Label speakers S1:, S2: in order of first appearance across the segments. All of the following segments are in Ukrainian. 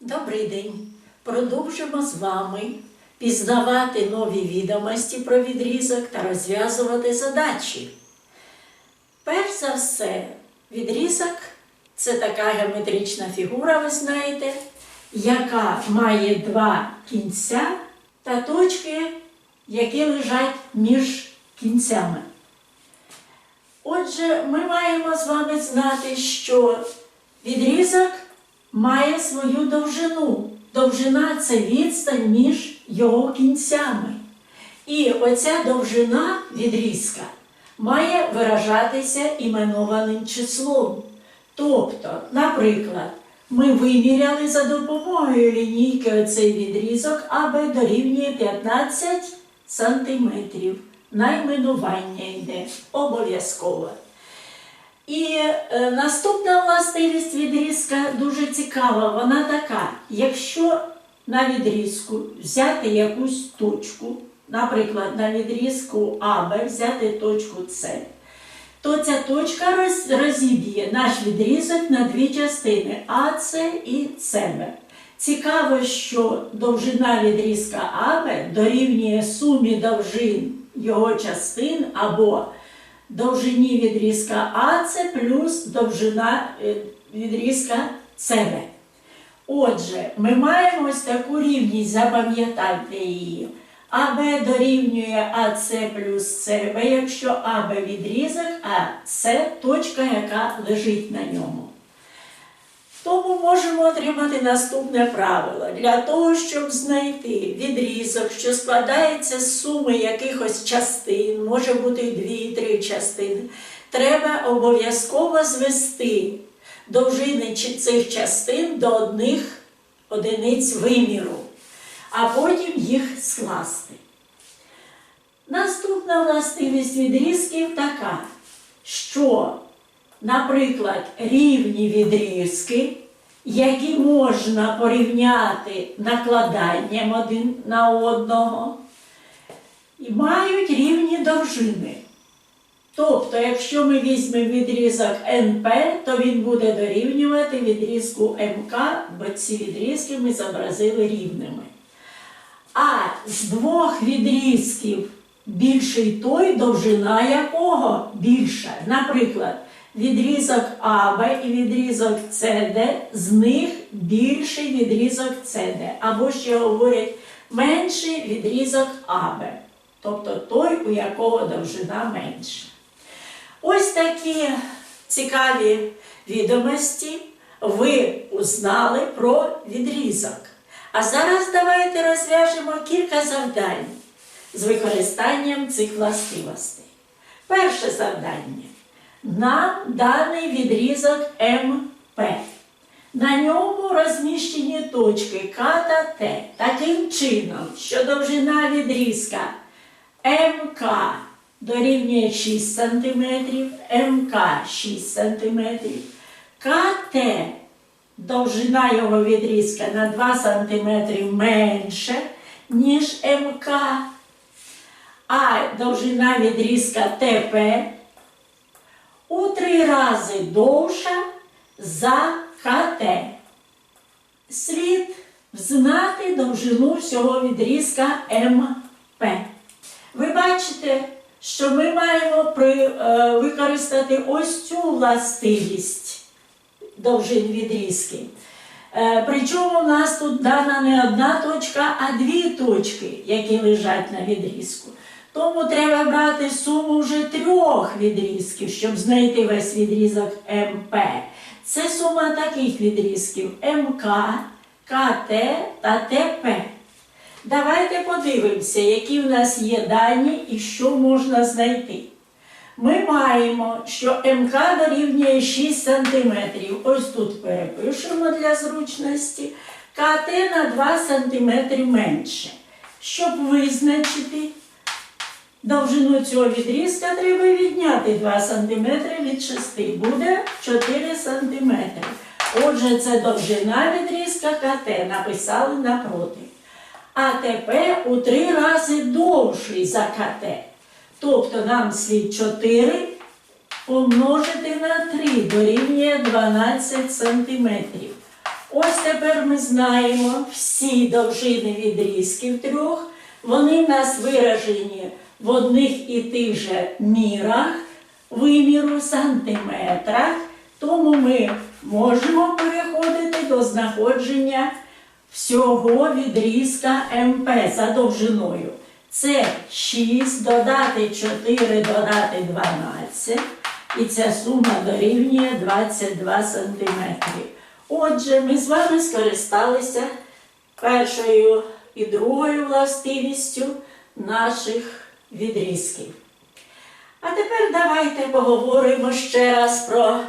S1: Добрий день! Продовжимо з вами пізнавати нові відомості про відрізок та розв'язувати задачі. Перш за все, відрізок це така геометрична фігура, ви знаєте, яка має два кінця та точки, які лежать між кінцями. Отже, ми маємо з вами знати, що відрізок має свою довжину. Довжина це відстань між його кінцями. І оця довжина відрізка має виражатися іменованим числом. Тобто, наприклад, ми виміряли за допомогою лінійки оцей відрізок, аби дорівнює 15 сантиметрів. Найменування йде обов'язково. І е, наступна властивість відрізка дуже цікава. Вона така: якщо на відрізку взяти якусь точку, наприклад, на відрізку АБ взяти точку С, то ця точка роз, розіб'є наш відрізок на дві частини АС і СБ. Цікаво, що довжина відрізка АБ дорівнює сумі довжин його частин або довжині відрізка АЦ плюс довжина е, відрізка СБ. Отже, ми маємо ось таку рівність, запам'ятайте її. АБ дорівнює АЦ плюс СБ, якщо АБ відрізок, а С точка, яка лежить на ньому. Тому можемо отримати наступне правило. Для того, щоб знайти відрізок, що складається з суми якихось частин, може бути дві-три частини, треба обов'язково звести довжини цих частин до одних одиниць виміру, а потім їх скласти. Наступна властивість відрізків така, що наприклад, рівні відрізки, які можна порівняти накладанням один на одного, і мають рівні довжини. Тобто, якщо ми візьмемо відрізок НП, то він буде дорівнювати відрізку МК, бо ці відрізки ми зобразили рівними. А з двох відрізків більший той, довжина якого більша. Наприклад, відрізок АБ і відрізок СД, з них більший відрізок СД. Або ще говорять менший відрізок АБ. Тобто той, у якого довжина менша. Ось такі цікаві відомості ви узнали про відрізок. А зараз давайте розв'яжемо кілька завдань з використанням цих властивостей. Перше завдання. Нам даний відрізок МП. На ньому розміщені точки К та Т. Таким чином, що довжина відрізка МК дорівнює 6 см, МК 6 см, КТ довжина його відрізка на 2 см менше, ніж МК, а довжина відрізка ТП у три рази довша за КТ. Слід знати довжину всього відрізка МП. Ви бачите, що ми маємо при, е, використати ось цю властивість довжин відрізки. Е, причому у нас тут дана не одна точка, а дві точки, які лежать на відрізку. Тому треба брати суму вже трьох відрізків, щоб знайти весь відрізок МП. Це сума таких відрізків МК, КТ та ТП. Давайте подивимося, які в нас є дані і що можна знайти. Ми маємо, що МК дорівнює 6 см. Ось тут перепишемо для зручності. КТ на 2 см менше. Щоб визначити довжину цього відрізка, треба відняти 2 см від 6. Буде 4 см. Отже, це довжина відрізка КТ. Написали напроти. А ТП у три рази довший за КТ. Тобто нам слід 4 помножити на 3 дорівнює 12 сантиметрів. Ось тепер ми знаємо всі довжини відрізків трьох. Вони в нас виражені в одних і тих же мірах, виміру сантиметрах. Тому ми можемо переходити до знаходження всього відрізка МП за довжиною. Це 6 додати 4 додати 12. І ця сума дорівнює 22 сантиметри. Отже, ми з вами скористалися першою і другою властивістю наших відрізків. А тепер давайте поговоримо ще раз про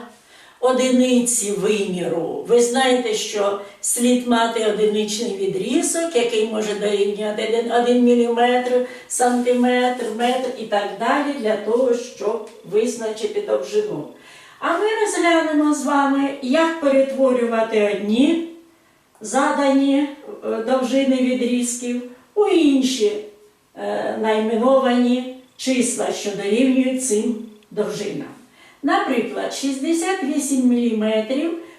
S1: одиниці виміру. Ви знаєте, що слід мати одиничний відрізок, який може дорівнювати 1 мм, сантиметр, метр і так далі, для того, щоб визначити довжину. А ми розглянемо з вами, як перетворювати одні задані е, довжини відрізків у інші найменовані числа, що дорівнюють цим довжинам. Наприклад, 68 мм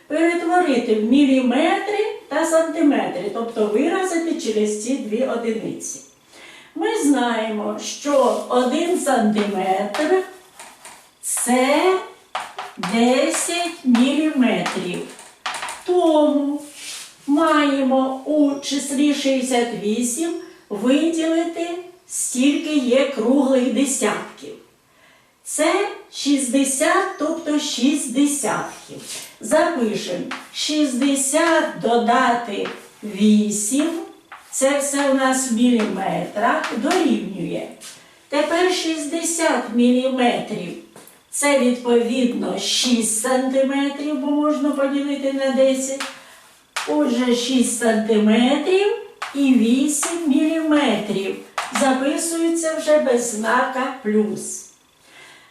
S1: перетворити в міліметри та сантиметри, тобто виразити через ці дві одиниці. Ми знаємо, що 1 сантиметр це 10 міліметрів. Тому маємо у числі 68 виділити, стільки є круглих десятків. Це 60, тобто 6 десятків. Запишемо 60 додати 8. Це все у нас в міліметрах дорівнює. Тепер 60 міліметрів. Це відповідно 6 сантиметрів, бо можна поділити на 10. Отже, 6 сантиметрів і 8 міліметрів. Записується вже без знака плюс.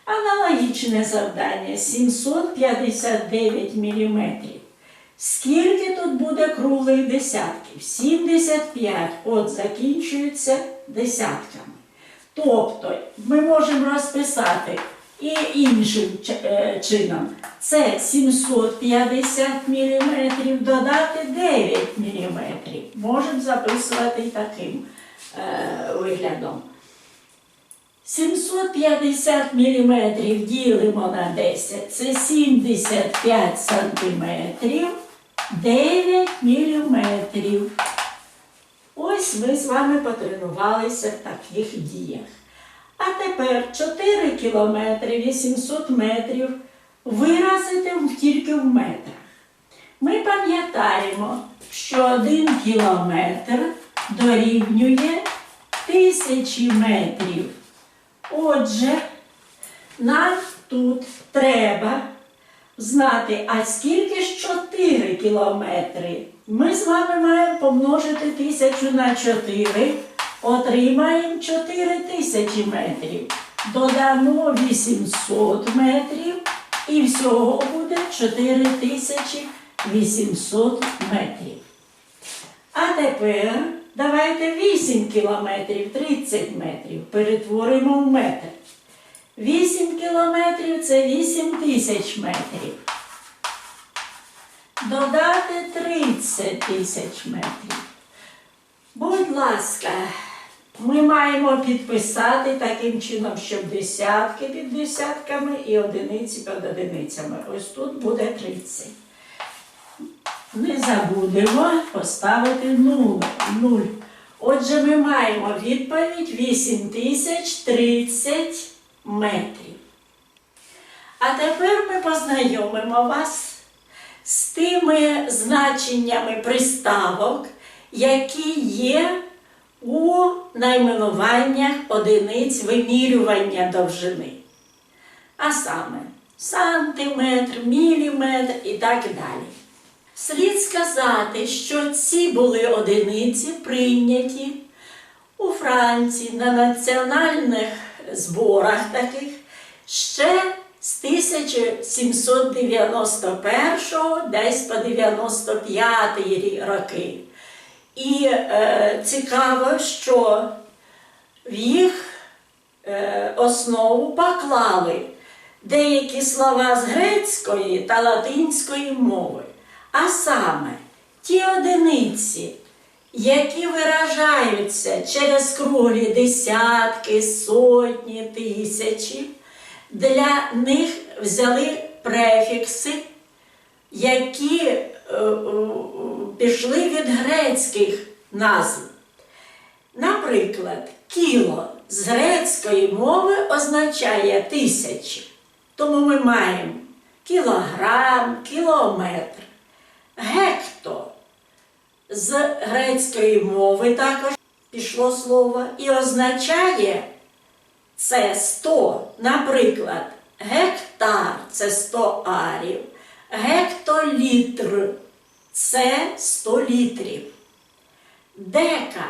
S1: Аналогічне завдання 759 мм. Скільки тут буде круглих десятків? 75. От закінчуються десятками. Тобто ми можемо розписати і іншим е, чином. Це 750 мм додати 9 мм. Можемо записувати і таким виглядом. 750 мм ділимо на 10, це 75 сантиметрів, 9 мм. Ось ми з вами потренувалися в таких діях. А тепер 4 кілометри 800 метрів виразити тільки в метрах. Ми пам'ятаємо, що 1 кілометр дорівнює тисячі метрів. Отже, нам тут треба знати, а скільки ж 4 кілометри? Ми з вами маємо помножити тисячу на 4, отримаємо 4 тисячі метрів. Додамо 800 метрів і всього буде 4800 метрів. А тепер давайте 8 кілометрів 30 метрів перетворимо в метр. 8 кілометрів це 8 тисяч метрів. Додати 30 тисяч метрів. Будь ласка, ми маємо підписати таким чином, щоб десятки під десятками і одиниці під одиницями. Ось тут буде 30. Не забудемо поставити 0. 0. Отже, ми маємо відповідь 8030 метрів. А тепер ми познайомимо вас з тими значеннями приставок, які є у найменуваннях одиниць вимірювання довжини. А саме сантиметр, міліметр і так далі. Слід сказати, що ці були одиниці прийняті у Франції на національних зборах таких ще з 1791 десь по 95 рі- роки. І е, цікаво, що в їх е, основу поклали деякі слова з грецької та латинської мови. А саме ті одиниці, які виражаються через круглі десятки, сотні, тисячі, для них взяли префікси, які е, е, пішли від грецьких назв. Наприклад, кіло з грецької мови означає тисячі. Тому ми маємо кілограм, кілометр. Гекто з грецької мови також пішло слово і означає це 100. Наприклад, гектар це 100 арів, гектолітр це 100 літрів. Дека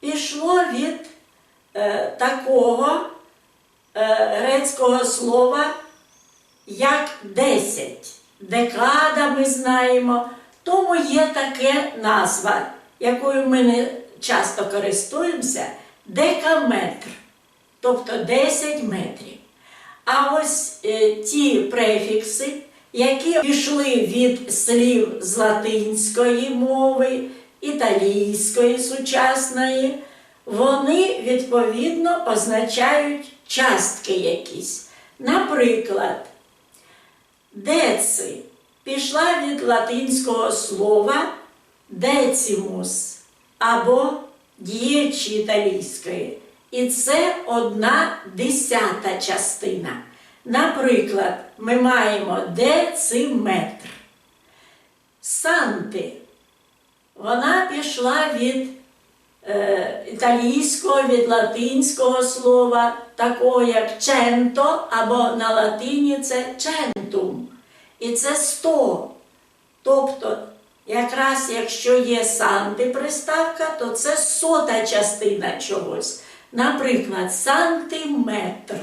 S1: пішло від е, такого е, грецького слова, як 10. Декада ми знаємо, тому є таке назва, якою ми не часто користуємося, декаметр, тобто 10 метрів. А ось е, ті префікси, які пішли від слів з латинської мови, італійської сучасної, вони відповідно означають частки якісь. Наприклад, деци пішла від латинського слова decimус або дієчі італійської. І це одна десята частина. Наприклад, ми маємо дециметр. Санти. Вона пішла від е, італійського, від латинського слова, такого як ченто, або на латині це чентум. І це сто. Тобто, якраз якщо є санти приставка, то це сота частина чогось. Наприклад, сантиметр.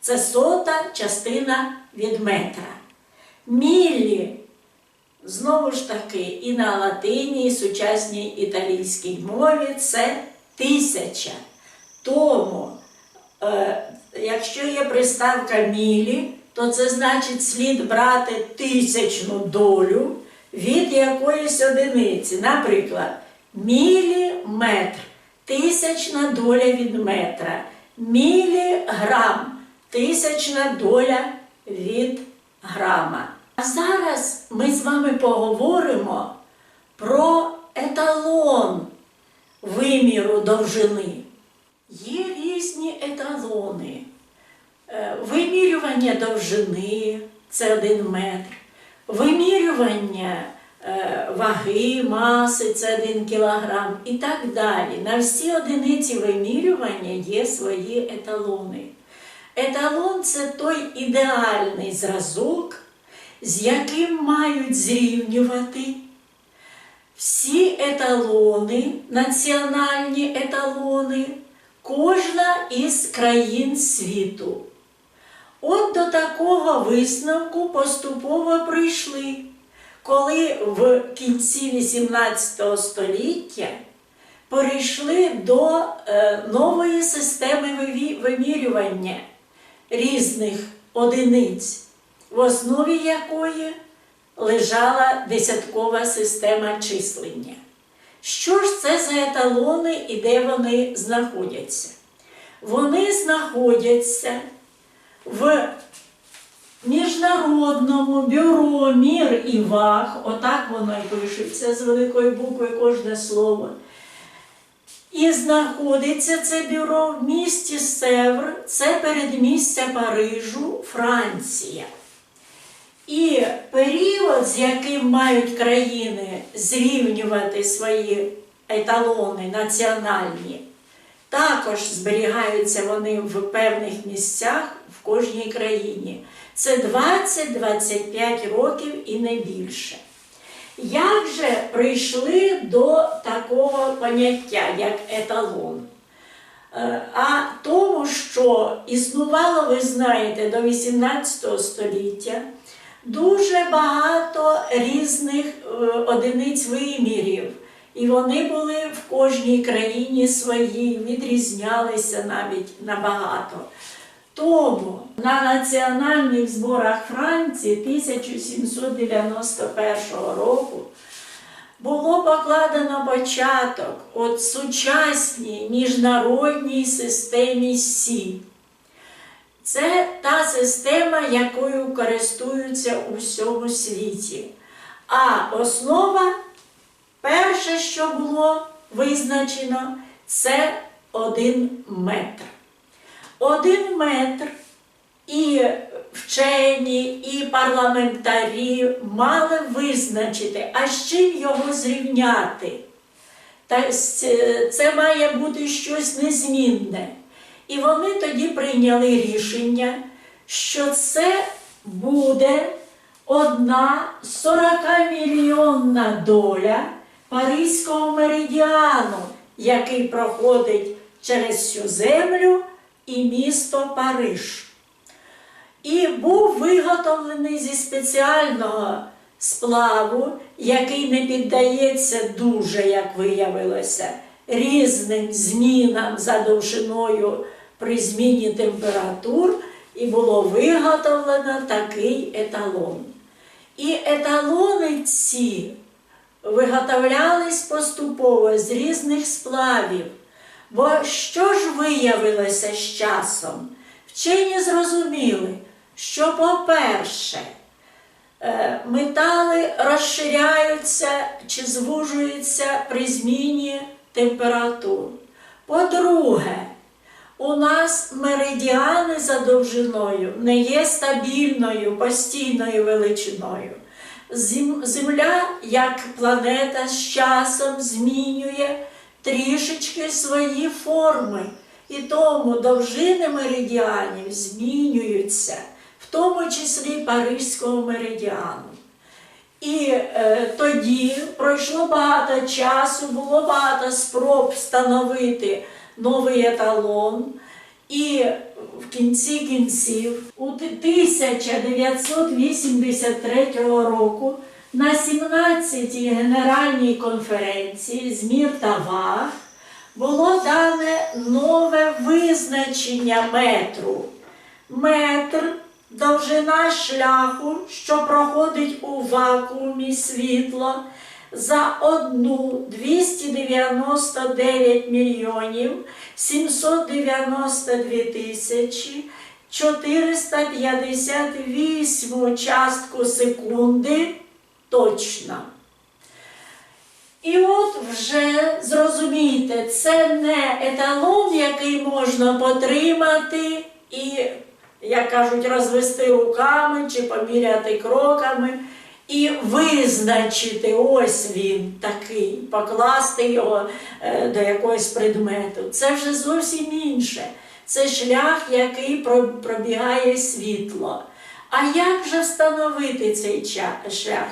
S1: Це сота частина від метра. Мілі. Знову ж таки, і на латині, і сучасній італійській мові це тисяча. Тому, е, якщо є приставка мілі, то це значить слід брати тисячну долю від якоїсь одиниці. Наприклад, міліметр тисячна доля від метра, міліграм тисячна доля від грама. А зараз ми з вами поговоримо про еталон виміру довжини. Є різні еталони. Е, Вимірювання довжини це один метр. Вимірювання е, ваги, маси це один кілограм і так далі. На всі одиниці вимірювання є свої еталони. Еталон це той ідеальний зразок, з яким мають зрівнювати всі еталони, національні еталони, кожна із країн світу. От до такого висновку поступово прийшли, коли в кінці XVIII століття перейшли до е, нової системи вимірювання різних одиниць, в основі якої лежала десяткова система числення. Що ж це за еталони і де вони знаходяться? Вони знаходяться в Міжнародному бюро мір і ваг, отак воно і пишеться з великої букви кожне слово. І знаходиться це бюро в місті Севр, це передмістя Парижу, Франція. І період, з яким мають країни зрівнювати свої еталони національні, також зберігаються вони в певних місцях в кожній країні. Це 20-25 років і не більше. Як же прийшли до такого поняття, як еталон? Е, А тому, що існувало, ви знаєте, до 18 століття дуже багато різних е, одиниць вимірів. І вони були в кожній країні свої, відрізнялися навіть набагато. Тому на національних зборах Франції 1791 року було покладено початок от сучасній міжнародній системі Сі. Це та система, якою користуються у всьому світі. А основа, перше, що було визначено, це один метр. Один метр і вчені, і парламентарі мали визначити, а з чим його зрівняти. Та це має бути щось незмінне. І вони тоді прийняли рішення, що це буде одна 40-мільйонна доля Паризького меридіану, який проходить через всю землю і місто Париж. І був виготовлений зі спеціального сплаву, який не піддається дуже, як виявилося, різним змінам за довжиною при зміні температур, і було виготовлено такий еталон. І еталони ці виготовлялись поступово з різних сплавів. Бо що ж виявилося з часом? Вчені зрозуміли, що, по-перше, е, метали розширяються чи звужуються при зміні температур. По-друге, у нас меридіани за довжиною не є стабільною, постійною величиною. Зем- Земля, як планета, з часом змінює трішечки свої форми. І тому довжини меридіанів змінюються, в тому числі Паризького меридіану. І е, тоді пройшло багато часу, було багато спроб встановити новий еталон. І в кінці кінців, у 1983 року на 17-й Генеральній конференції з мір та ваг було дане нове визначення метру. Метр довжина шляху, що проходить у вакуумі світло за одну 299 мільйонів 792 тисячі 458 частку секунди точно. І от вже зрозумійте, це не еталон, який можна потримати і, як кажуть, розвести руками чи поміряти кроками і визначити, ось він такий, покласти його е, до якогось предмету. Це вже зовсім інше. Це шлях, який пробігає світло. А як же встановити цей шлях?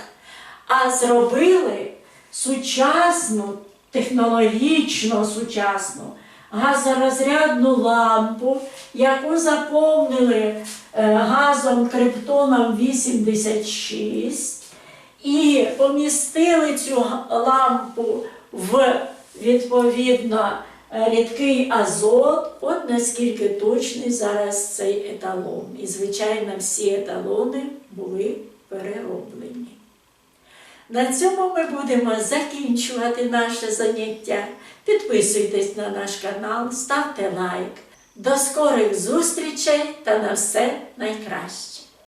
S1: А зробили сучасну, технологічно сучасну газорозрядну лампу, яку заповнили е, газом криптоном 86 і помістили цю лампу в відповідно е, рідкий азот. От наскільки точний зараз цей еталон. І, звичайно, всі еталони були перероблені. На цьому ми будемо закінчувати наше заняття. Підписуйтесь на наш канал, ставте лайк. До скорих зустрічей та на все найкраще!